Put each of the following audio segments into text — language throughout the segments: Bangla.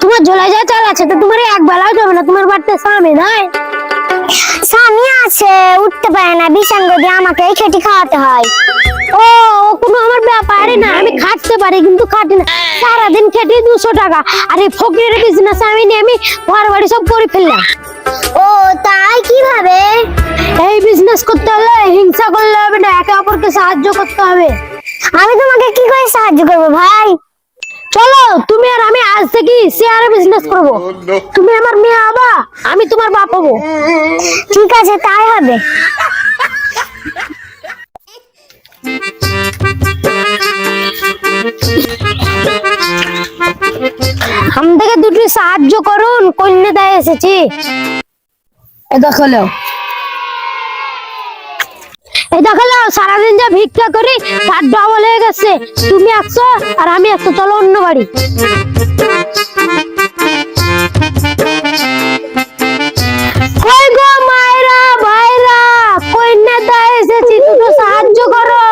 তোমার ঝোলা যা চাল আছে তো তোমার এক বেলাও যাবে না, তোমার বাড়িতে স্বামী নাই? স্বামী আছে, উঠতে পারে না বিছান দিয়ে আমাকে এই খেটি খাওয়াতে হয়। ও ও কোনো আমার ব্যাপারই না, আমি খাটতে পারি কিন্তু খাটি না। সারাদিন খেটি দুশো টাকা বিজনেস আমি নিয়ে আমি ঘর বাড়ি সব করে ফেললাম। ও, তাই কীভাবে? এই বিজনেস করতে হলে হিংসা করলে হবে না, একে অপরকে সাহায্য করতে হবে। আমি তোমাকে কি করে সাহায্য করব ভাই? চলো তুমি আর আমি আজ থেকে শেয়ারে বিজনেস করব। তুমি আমার মেয়ে হবা আমি তোমার বাপ হব। ঠিক আছে তাই হবে। আমাদেরকে দুটি সাহায্য করুন কন্যা দেয় এসেছি। সারাদিন যা ভিক্ষা করি তার ডবল হয়ে গেছে। তুমি একশো আর আমি একশো চলো অন্য বাড়ি। কই গো মায়েরা ভাইরা? কন্যা দেয় এসেছি দুটো সাহায্য করো।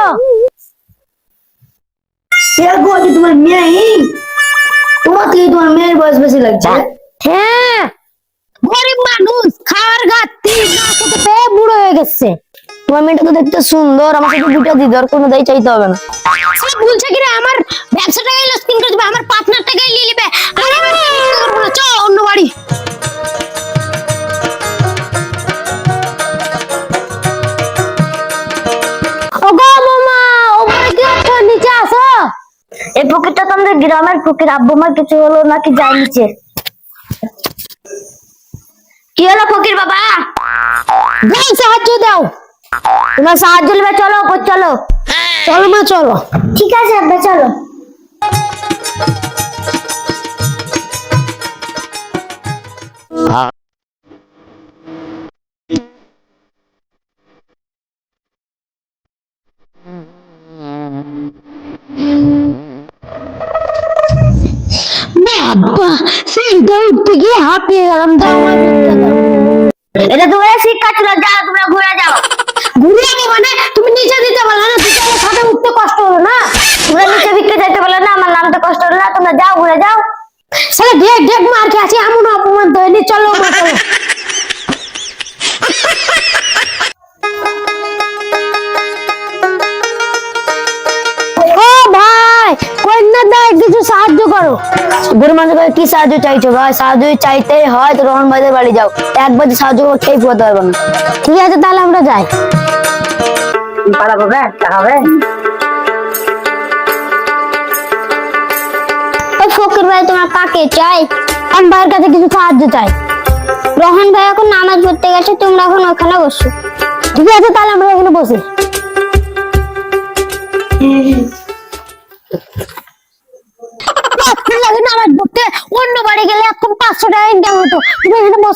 তোমার মেয়ে? তোমার থেকে তোমার মেয়ের বয়স বেশি লাগছে। হ্যাঁ। গরিব মানুষ খাওয়ার ঘাটতি না খেতে পেয়ে বুড়ো হয়ে গেছে। তোমার মেয়েটা তো দেখতে সুন্দর আমার সাথে দুটো দিদি আর কোনো দায় চাইতে হবে না। সব বলছে কি রে আমার করে দিবে আমার নিয়ে নেবে। আর আমি করব না, চ অন্য বাড়ি। এই ফকিরটা তো আমাদের গ্রামের ফকির আব্বু মার কিছু হলো নাকি যায় নিচে। কি হলো ফকির বাবা? সাহায্য দাও। তোমার সাহায্য নেবে চলো উপর চলো চলো মা চলো ঠিক আছে আব্বা চলো বাবা সেইটা উঠতে গিয়ে হাঁপিয়ে গেলাম দাও আমার ভিক্ষা দাও। এটা তোমার শিক্ষা ছিল যাও তোমরা ঘুরে যাও যাব মানে তুমি নিচে দিতে পারলে না দুটো আমার সাথে উঠতে কষ্ট হলো না। তোমরা নিচে ভিক্ষে যাইতে পারলে না আমার নামতে কষ্ট হলো না তোমরা যাও ঘুরে যাও। সালে ডেক ডেক মার খেয়ে আছি এমন অপমান তো চলো চলো। দেয় কিছু সাহায্য করো। গরু মানুষ করে কি সাহায্য চাইছো ভাই? সাহায্য চাইতেই হয় তো রহন ভাইদের বাড়ি যাও। একবার যে সাহায্য খেয়ে পারবে না। ঠিক আছে তাহলে আমরা যাই। পাড়া হবে? হবে ফকির ভাই তোমার কাকে চাই? আমার ভাইয়ের কাছে কিছু সাহায্য চাই। রোহন ভাই এখন নামাজ পড়তে গেছে তোমরা এখন ওখানে বসো। ঠিক আছে তাহলে আমরা এখানে বসি।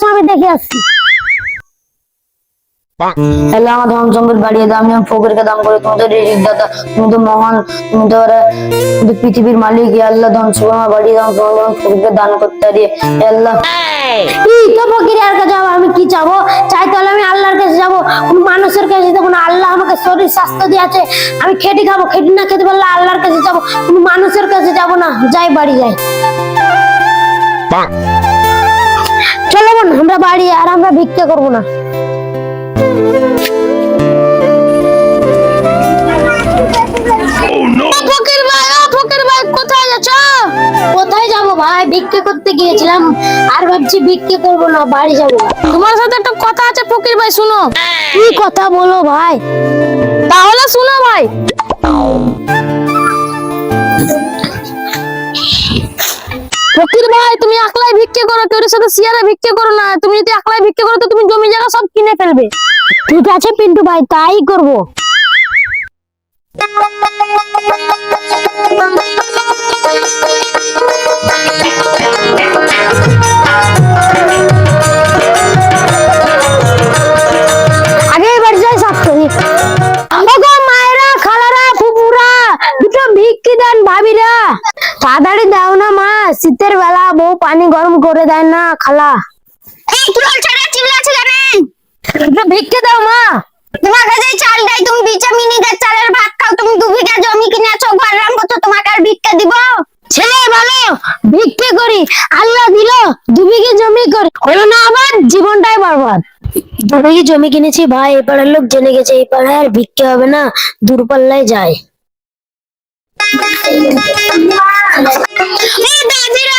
বসো আমি দেখে আসছি। তাহলে আমার ধনসম্পদ বাড়িয়ে দাও আমি আমার ফকরকে দাম করে তুমি তো রিজিক দাতা তুমি তো মহান তুমি তো ওরা পৃথিবীর মালিক আল্লাহ ধনসম্পদ আমার বাড়িয়ে দাও তোমার যেমন ফকরকে দান করতে পারি আল্লাহ। কাছে আমি কি চাবো চাই তাহলে আমি আল্লাহর কাছে যাব। মানুষের কাছে যাব না আল্লাহ আমাকে শরীর স্বাস্থ্য দিয়েছে। আমি খেটে খাব খেটে না খেতে পারলে আল্লাহর কাছে যাব মানুষের কাছে যাব না যাই বাড়ি যাই। চলো বোন আমরা বাড়ি আর আমরা ভিক্ষা করব না। ফকির ভাই ও ফকির ভাই কোথায় যাচ্ছ? কোথায় যাব ভাই? ভিক্ষে করতে গিয়েছিলাম আর ভাবছি ভিক্ষে করব না বাড়ি যাব। তোমার সাথে একটা কথা আছে ফকির ভাই শুনো। কি কথা বলো ভাই? তাহলে শুনো ভাই। ফকির ভাই, তুমি একলাই ভিক্ষে করো কেউ সাথে শিয়ারে ভিক্ষে করো না। তুমি যদি একলাই ভিক্ষে করো, তো তুমি জমি জায়গা সব কিনে ফেলবে। ঠিক আছে, পিন্টু ভাই, তাই করব। আগে দেয় না খালা। এই কেন দুটো ভিক্ষে দাও মা। তোমার কাছে চাল দেয় তুমি বিচা চালের ভাত খাও তুমি দু বিঘা জমি রাম করছ তোমাকে আর ভিক্ষা দিব? ছেলে ভালো ভিক্ষে করি আল্লাহ দিল জমি করি হলো না আবার? জীবনটাই বরবাদ। জমি কিনেছি ভাই এই পাড়ার লোক জেনে গেছে এই পাড়ায় আর ভিক্ষে হবে না দূরপাল্লায় যায়। দাদিরা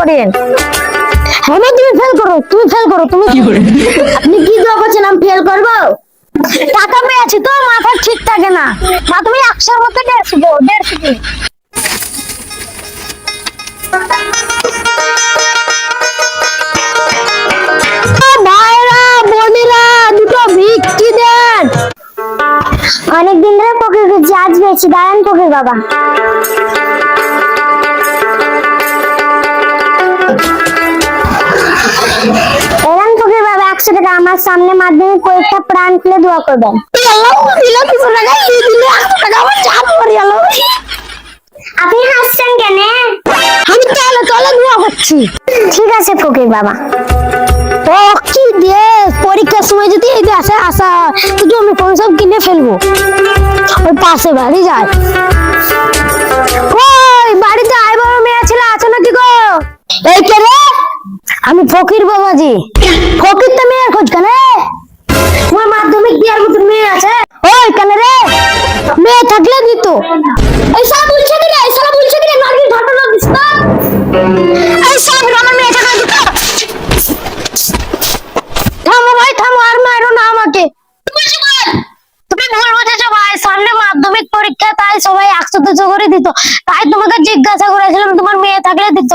করিয়েন হ্যাঁ তুমি ফেল করো তুমি ফেল করো তুমি আপনি কি দোয়া করছেন আমি ফেল করব? টাকা পেয়েছি তো মাথা ঠিক থাকে না। মা তুমি একশোর মধ্যে দেড়শো দেবো দেড়শো ভাইরা বোনেরা দুটো ভিক্ষি দেন। অনেকদিন ধরে খুঁজছি আজ পেয়েছি দাঁড়ান ফকির বাবা। এলান ফকির বাবা একশো টাকা আমার সামনে মাধ্যমিক পরীক্ষা প্রাণ খুলে দোয়া করবেন আল্লাহ দিল কিছু টাকা দিয়ে দিলে একশো টাকা আমার চাপ করে গেল আপনি হাসছেন কেন আমি তাহলে তলে দোয়া করছি ঠিক আছে ফকির বাবা ও কি দিয়ে পরীক্ষার সময় যদি এই দেশে আসা হয় তো জমি ফমি সব কিনে ফেলব ওই পাশে বাড়ি যায় ফকির তো খোঁজ কেন তোমার মাধ্যমিক দেওয়ার মতো মেয়ে আছে? ওই কেন রে? মেয়ে থাকলে দিত এই সব বলছে কি রে? এই সব বলছে কি রে? নারকেল ঘটনা দিস না। এই সব আমার মেয়ে থাকলে দিত থামো ভাই, থামো, আর মারো না আমাকে। তুমি ভুল বুঝেছ ভাই। সামনে মাধ্যমিক পরীক্ষা, তাই সবাই একশো দুশো করে দিত। তাই তোমাকে জিজ্ঞাসা করেছিলাম, তোমার মেয়ে থাকলে দিত।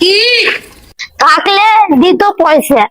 কি? থাকলে দিত পয়সা।